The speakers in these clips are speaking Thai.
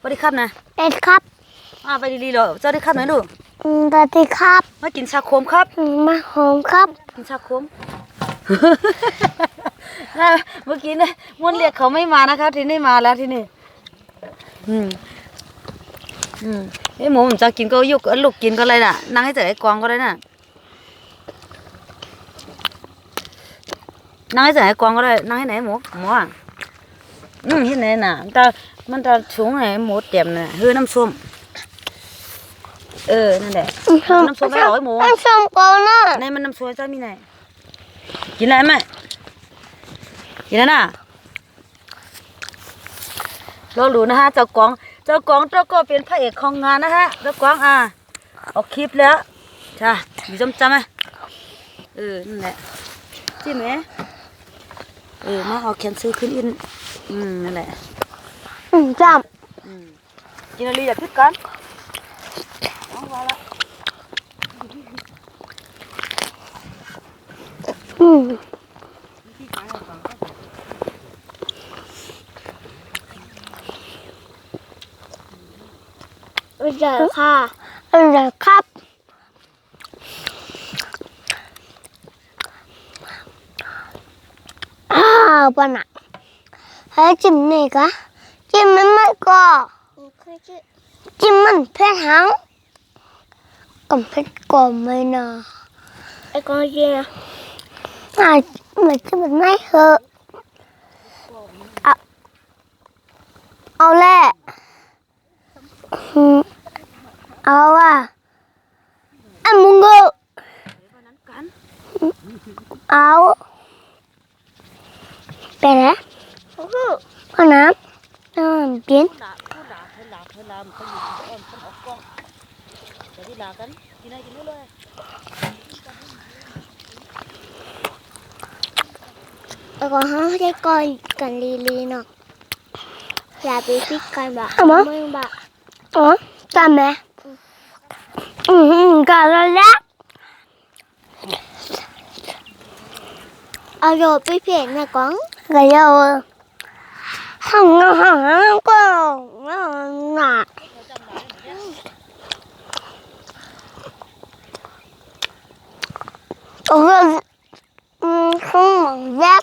สวัสดีครับนะเป็ดครับอ่าไปดีๆเหรอสวัสดีครับหน่อยลูกอืมสวัสดีครับมากินชาโคมครับอืมมาหอมครับกินชาโคมนะเมื่อกี้เนี่ยมวนเรียกเขาไม่มานะครับที่นี่มาแล้วที่นี่อืมอืมไอ้หมูมันจะกินก็ยุกเอาลูกกินก็เลยน่ะนั่งให้แต่ไอ้กวางก็ได้น่ะนั่งให้แต่ไอ้กวางก็ได้นั่งให้ไหนหมูหมูอะอืมที่ไหนน่ะมันจะ มันจะชุงไอ้หมูเต็มน่ะเฮ้ยน้ำส้ม เออ นั่นแหละ น้ำส้มไม่อร่อยหมูน้ำส้มก่อนนะในมันน้ำซวยจ้ามีไหนกินอะไรไหมกินแล้วนะเรารู้นะฮะ เจ้ากวางเจ้ากวางเจ้าก็เป็นพระเอกของงานนะฮะ เจ้ากวางอะออกคลิปแล้วจ้ามีจำจำไหมเออ นั่นแหละจิ้มไหมเออ มาเอาแขนซื้อขึ้นอิน อืม นั่นแหละ อืมจอืมกินอะไรอย่าพิดกันเอาไว้ละำอืมอร่อยค่ะอร่อยครับอ้าวปะน่ะให้จิ้มนี่กะ จิ้มมันไม่ก็จิ้มมันเผ็ดหังก็เผ็ดก่อนไม่นะไอ้ก็เยี่ยอะมันจะมันไม่เหอะเอาเอาแหละอืมเอาว่ะไอ้มุงกูนั้นกันเอาไปแล้วเอาน้ำน้ำเปลี่ยนด่าพูดด่าเธอด่าเธอลามเขาอยู่อ้อมคนออกกล้องเดี๋ยวที่ด่ากันกินอะไรกินนู่นเลยแล้วก็ห้าได้ก่อยกันลีลีเนาะอย่าไปพิกกันบะมึงบะอ๋อกันไหมอืมกันแล้วละเอาโยไปเปลี่ยนนะก้องก็โยห้องห้องห้องก็ หนักโอ้ยอืมห้องหมังแยก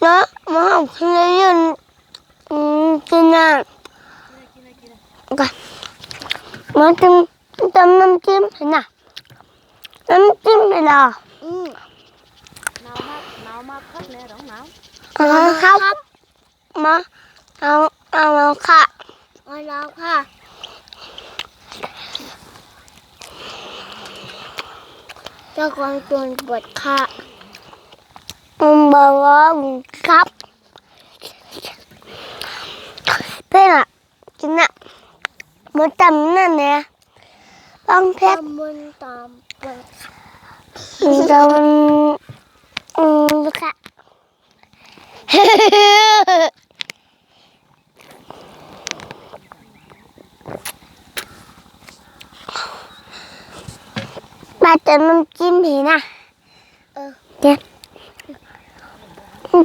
đó mà không thấy nhìn trên nào ok mà tim tâm năm chim thế nào năm chim thế nào หนาวมากหนาวมาก ครับแน่ร้องหนาว à, khóc mà ao ao ao khạ ao ao khạ cho con tuần bật khạ ông bà bà khóc thế là chính ạ một tầm nè nè con phép một tầm tầm ừ khạ มาเติมน้ำจิ้มเห็นอะเออเดี๋ยวเติมน่ะมาม่า ba tớ mâm chim thì nè ừ dạ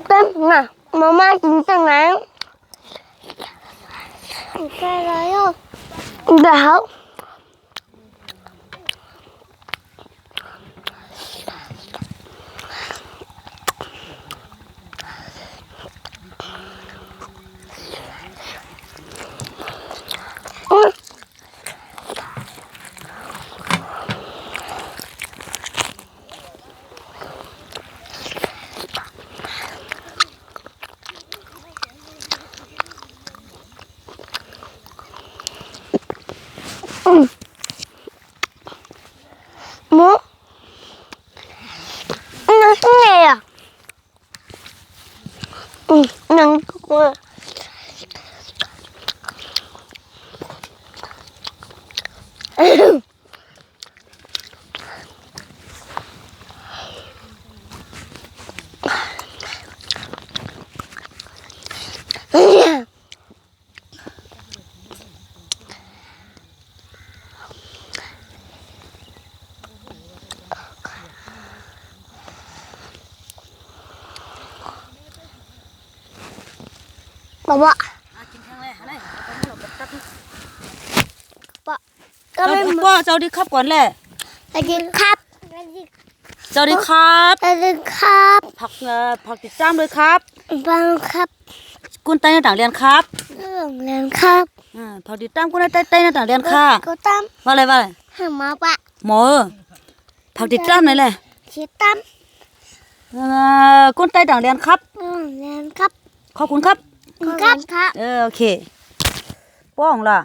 tớ nè mama chính tớ ngán Cái rồi không? Được không? มุนั่นไงอะนั่นกู ปะปะก็ไม่ปะสวัสดีครับก่อนแหละสวัสดีครับสวัสดีครับสวัสดีครับผักเงาผักติดจ้ามเลยครับบังครับกุนไตหน้าต่างเรียนครับเรียนครับอ่าผักติดจ้ามกุนไตไตหน้าต่างเรียนค่ะกุนตั้มว่าอะไรว่าอะไรหมอปะหมอผักติดจ้ามไหนแหละติดจ้ามกุนไตต่างเรียนครับเรียนครับขอบคุณครับ ครับ เออโอเค ป้องล่ะ